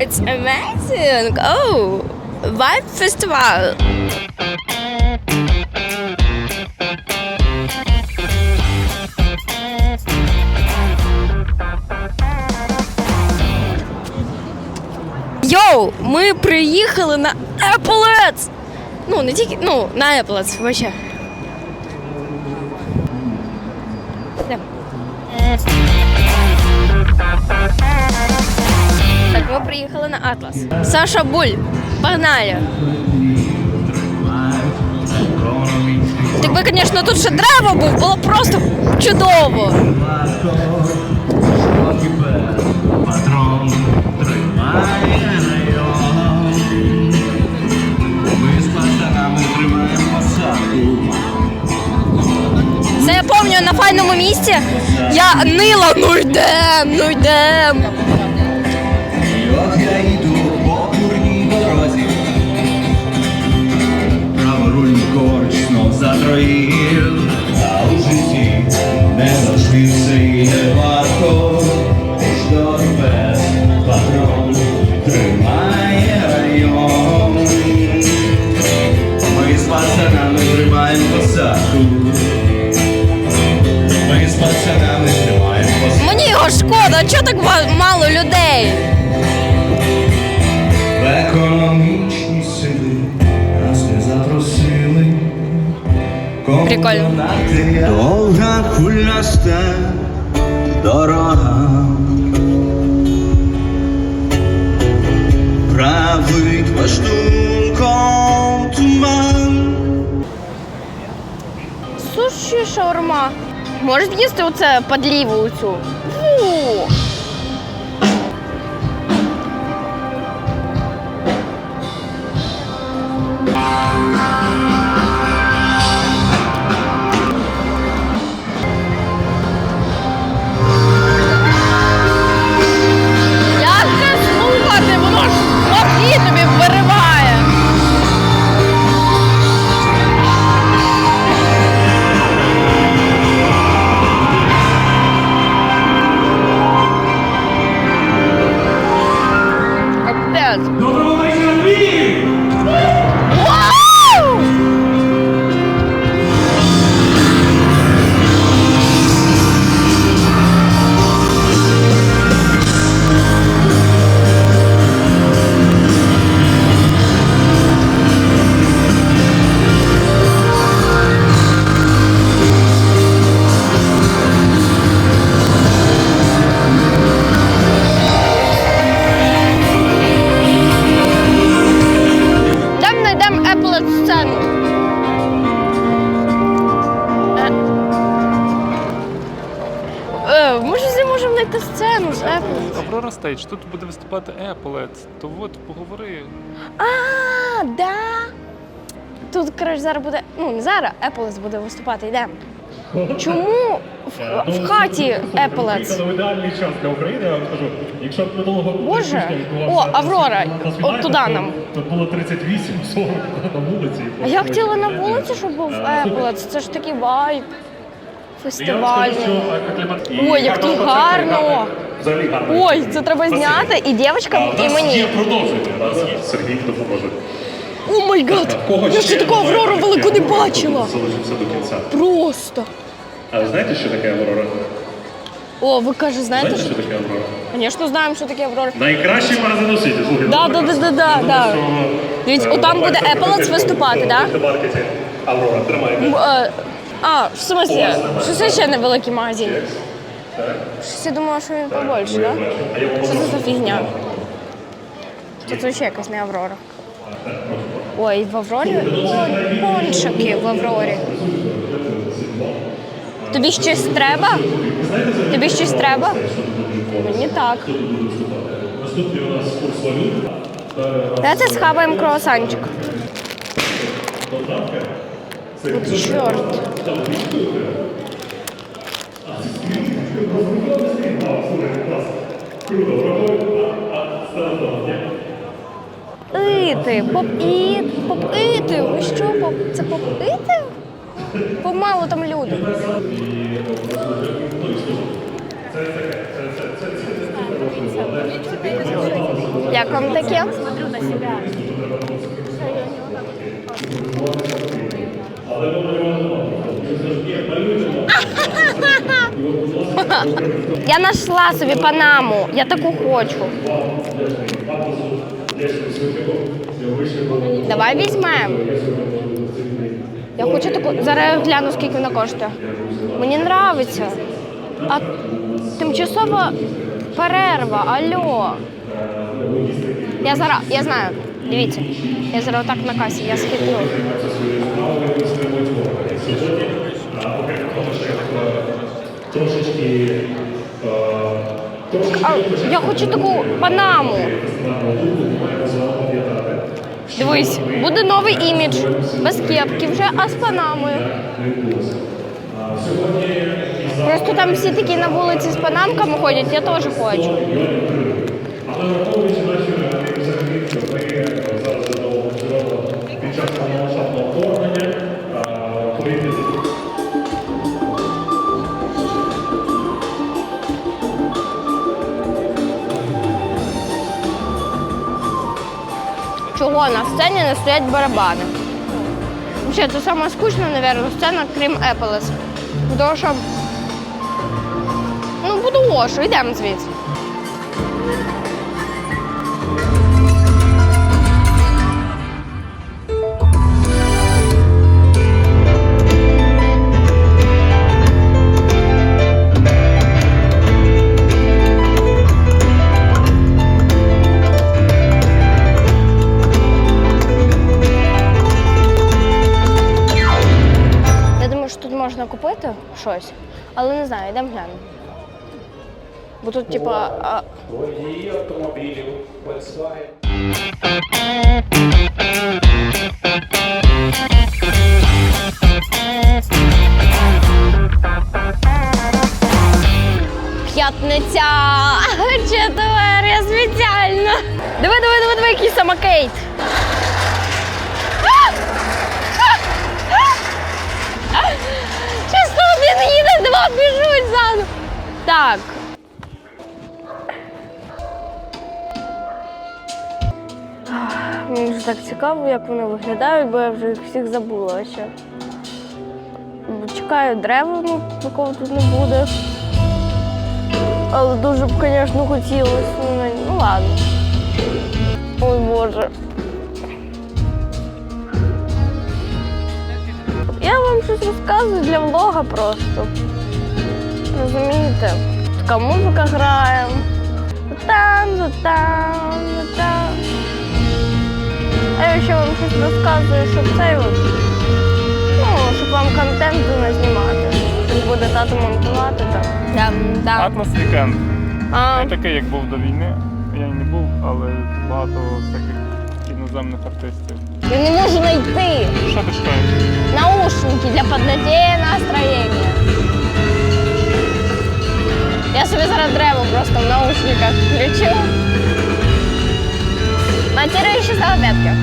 it's amazing. Oh, Vibe Festival. Йоу, ми приїхали на Applettes! Ну, не тільки, ну, на Applettes, вообще. Ми приїхали на Атлас. Саша Буль, погнали. Якби, звісно, тут ще дерево був, було просто чудово. Це я пам'ятаю на файному місці. Я нила, ну йдем, ну йдем. Шкода, чого так мало людей? В економічні сили нас не запросили. Прикольно. Довга куляста дорога. Править лаштунком туман. Суші шаурма. Можеш з'їсти оце подліву оцю? Фу. Як No. Сцену з Apple. Аврора Стейдж, тут буде виступати Applet, то от поговори. А, да. Тут, коротше, зараз буде. Ну, не зараз, Apple буде виступати, йдемо. Чому в, в хаті Apple? Це ідеальний час для України, я вам скажу. Якщо б минулого Боже. тижня відбувався О, Аврора. От туди то- нам. То було 38, 40 на вулиці. А я хотіла на вулиці, щоб був Apple. Це ж такий вайб. Фестивальний. Ой, як тут гарно. Ой, це треба зняти і дівчатам, і мені. продовження. У нас Сергій допоможе. О май гад! Я ще такого? Аврору велику не бачила. Залишимося до кінця. Просто. А ви знаєте, що таке Аврора? О, ви каже, знаєте, що? таке Аврора? Звісно, знаємо, що таке Аврора. Найкращий магазин у світі. Слухайте, Да, да, да, да, да, да. Дивіться, е, отам буде давайте виступати, да? Аврора, тримайте. А, в смислі? Що це ще невеликий магазин? Щось я думала, що він побольше, так? Да? Що це за фігня? Тут ще якась не Аврора. Ой, в Аврорі? Пончики в Аврорі. Тобі щось треба? Тобі щось треба? Мені так. Давайте схаваємо круасанчик. Чорт. Ити, поп-іт, поп-ити. Ви що, поп... це поп-ити? Помало там люди. Як вам таке? Я знайшла собі панаму. Я таку хочу. Давай візьмемо. Я хочу таку. Зараз я гляну, скільки вона коштує. Мені подобається. А тимчасова перерва, алло. Я зараз, я знаю, дивіться. Я зараз отак на касі, я схитрю. А, я хочу таку панаму. Дивись, буде новий імідж. Без кепки вже, а з панамою. Просто там всі такі на вулиці з панамками ходять, я теж хочу. Чого на сцені не стоять барабани? Взагалі, це саме скучна, мабуть, сцена, крім Еполес. Тому що. Ну, буду лошо, йдемо звідси. Тут можна купити щось, але не знаю, йдемо глянемо. Бо тут, типа, а, Водії автомобілів Volkswagen. п'ятниця, четвер, я спеціально. Диви, диви, диви, диви, який самокейт. Чисто один два біжуть ззаду. Так. Мені вже так цікаво, як вони виглядають, бо я вже їх всіх забула ще. Чекаю дерева, ну, такого тут не буде. Але дуже б, звісно, хотілося. Ну ладно. Ой Боже. Щось розказую для влога просто. Розумієте? Така музика грає. Там, там, там. А я ще вам щось розказую, щоб цей от. Ну, щоб вам контенту не знімати. Щоб буде тато монтувати там. Там, там. Атлас Вікенд. А, такий, як був до війни. Я не був, але багато таких іноземних артистів. Я не можу знайти. Що ти шукаєш? Наушники для поднятия настроения. Я собі зараз древу просто в наушниках включу. Матеріючі салфетки.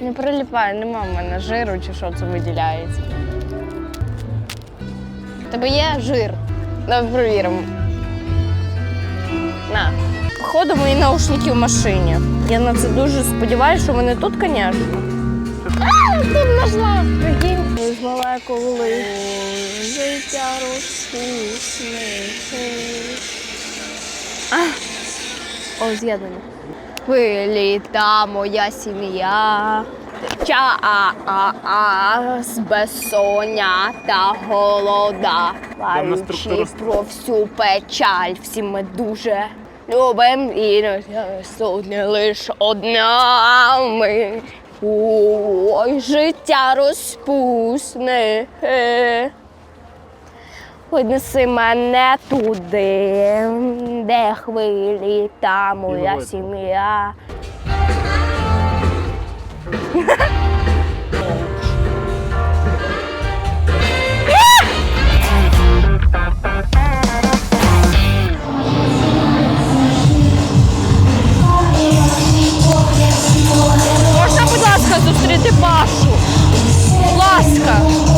Не приліпає, нема в мене жиру чи що це виділяється. Тебе є жир. Давай провіримо. На. Походу, мої наушники в машині. Я на це дуже сподіваюся, що вони тут, звісно. А, тут знайшла. Прикинь. Визнала коли. Життя розпусне. О, з'єднання. Виліта моя сім'я. Час безсоння та голода. Темна про всю печаль, всі ми дуже любим і сьогодні лише одна ми. Ой, життя розпусне. Ой, мене туди, де хвилі, та моя сім'я. зустріти Пашу? Будь ласка.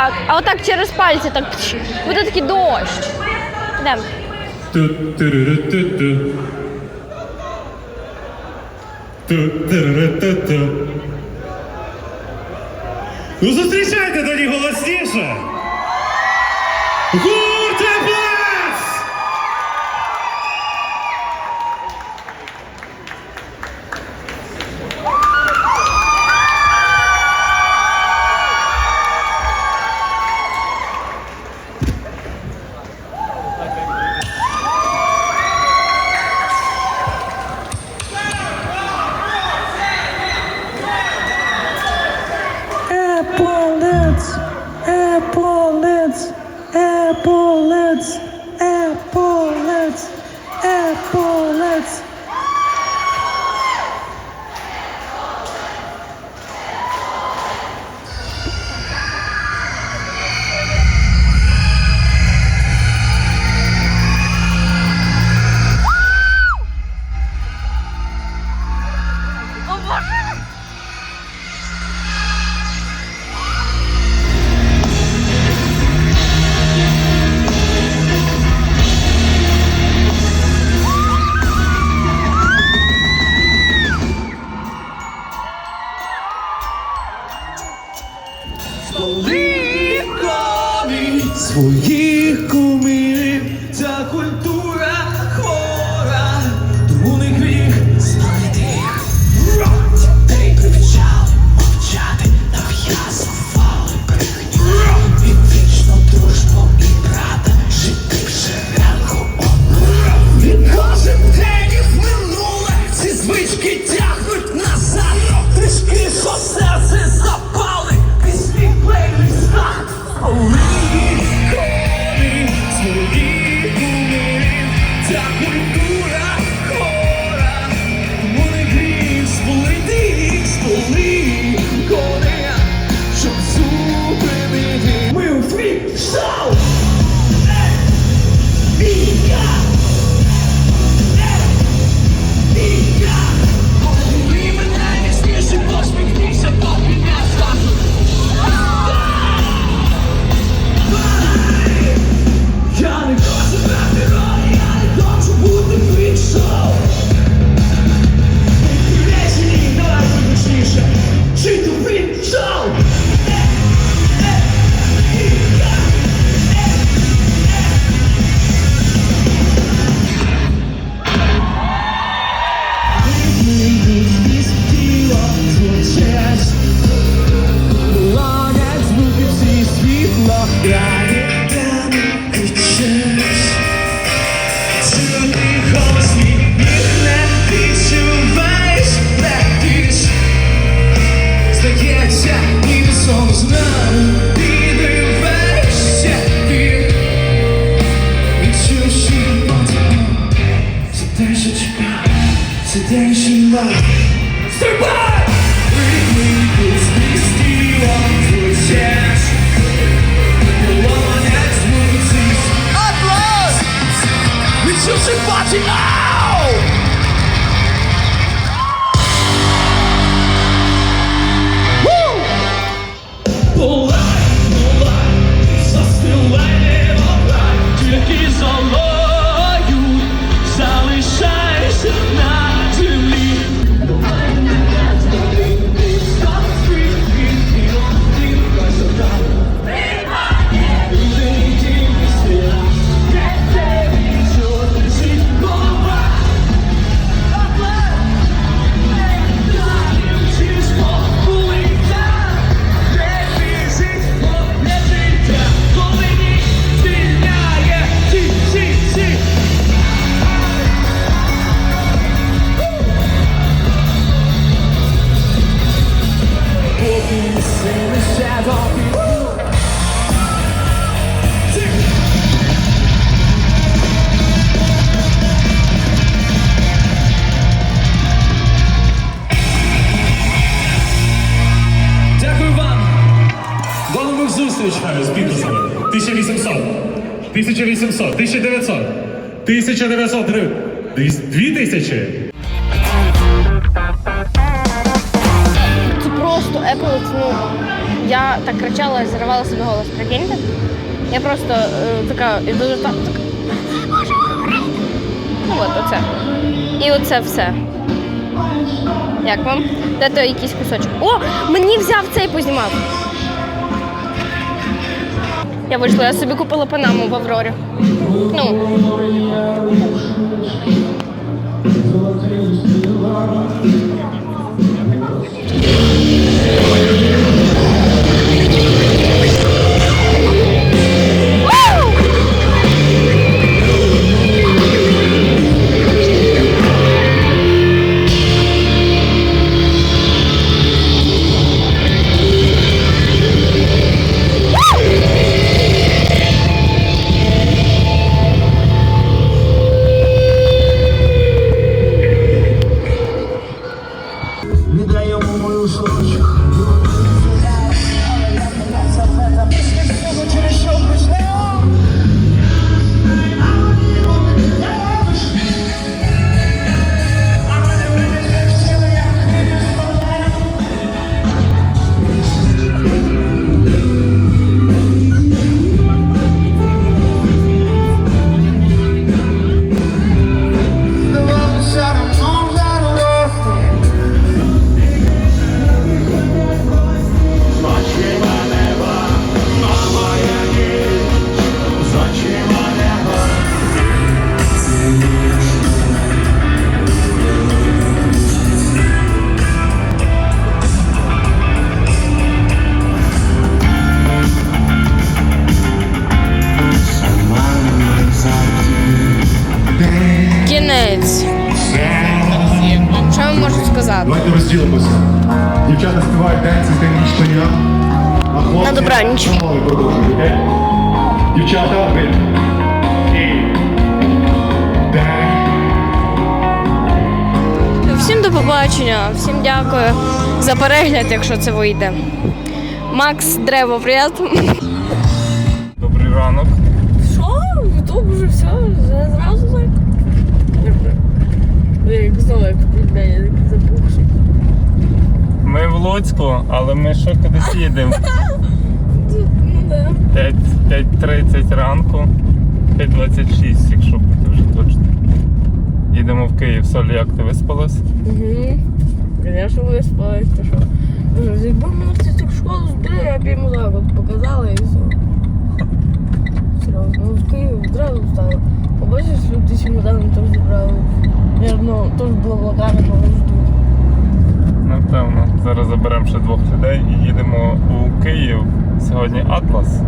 Так, а отак через пальці так пш, буде такий дощ. Йдемо. Ну зустрічайте тоді голосніше! Гу! разом з нами підриваєшся від відчувши потім Все дальше чекай, все дальше лав Стрибай! Ритми безмістила твій сердце Ломанець музиць Аплод! Відчувши потім лав 1900 гривень. Дві тисячі? Це просто Apple, ну, я так кричала, і зривала собі голос, прикиньте. Я просто е, така, і дуже так, так. Ну от оце. І оце все. Як вам? Дайте якийсь кусочок. О! Мені взяв цей познімав. Я вийшла, я собі купила панаму в Аврорі. Ну. Віддай Дівчата співають день, це день ніч коня. А хлопці На добраніч. продовжують, окей? Дівчата, ви. Всім до побачення, всім дякую за перегляд, якщо це вийде. Макс Древо, привіт. Добрий ранок. Що? Ютуб вже все, вже зразу так. Як знову як блядь, запухши. Ми в Луцьку, але ми ще кудись їдемо. Ну 5.30 ранку, 5.26, якщо бути вже точно. Їдемо в Київ. Соль, як ти виспалась? Угу. Конечно, виспалась, то що. Якби мене цю школу збили, я б йому так от показала і все. Серйозно, ну в Київ одразу встала. Побачиш, люди чемодани теж зібрали. Я ну, теж була блокада, коли ждуть. Напевно. Зараз заберемо ще двох людей і їдемо у Київ. Сьогодні Атлас.